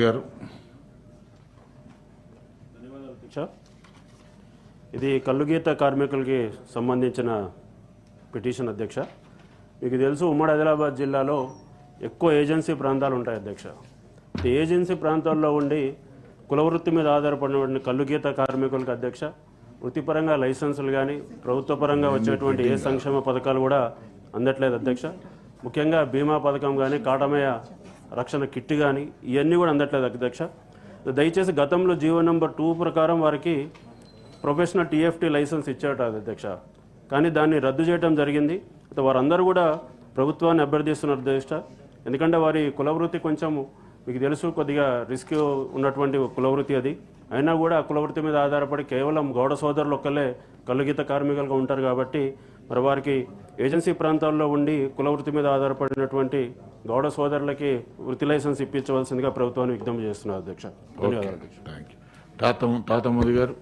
గారు. ఇది కల్లుగీత కార్మికులకి సంబంధించిన పిటిషన్ అధ్యక్ష. మీకు తెలుసు ఉమ్మడి ఆదిలాబాద్ జిల్లాలో ఎక్కువ ఏజెన్సీ ప్రాంతాలు ఉంటాయి అధ్యక్ష. ఈ ఏజెన్సీ ప్రాంతాల్లో ఉండి కులవృత్తి మీద ఆధారపడిన కల్లుగీత కార్మికులకు అధ్యక్ష వృత్తిపరంగా లైసెన్సులు కానీ ప్రభుత్వ పరంగా వచ్చేటువంటి ఏ సంక్షేమ పథకాలు కూడా అందట్లేదు అధ్యక్ష. ముఖ్యంగా బీమా పథకం కానీ కాటమయ రక్షణ కిట్ కానీ ఇవన్నీ కూడా అందట్లేదు అధ్యక్ష దయచేసి గతంలో జీవో నెంబర్ టూ ప్రకారం వారికి ప్రొఫెషనల్ టీఎఫ్టీ లైసెన్స్ ఇచ్చాట అధ్యక్ష కానీ దాన్ని రద్దు చేయడం జరిగింది. వారందరూ కూడా ప్రభుత్వాన్ని అభ్యర్థిస్తున్నారు అధ్యక్ష ఎందుకంటే వారి కులవృత్తి కొంచెం మీకు తెలుసు కొద్దిగా రిస్క్ ఉన్నటువంటి కులవృత్తి అది. అయినా కూడా ఆ కులవృత్తి మీద ఆధారపడి కేవలం గౌడ సోదరులు ఒక్కలే కలుగీత కార్మికులుగా ఉంటారు కాబట్టి మరి వారికి ఏజెన్సీ ప్రాంతాల్లో ఉండి కులవృత్తి మీద ఆధారపడినటువంటి గౌడ సోదరులకి వృత్తి లైసెన్స్ ఇప్పించవలసిందిగా ప్రభుత్వాన్ని విజ్ఞప్తి చేస్తున్నారు అధ్యక్ష. ధన్యవాదాలు థ్యాంక్ యూ గారు.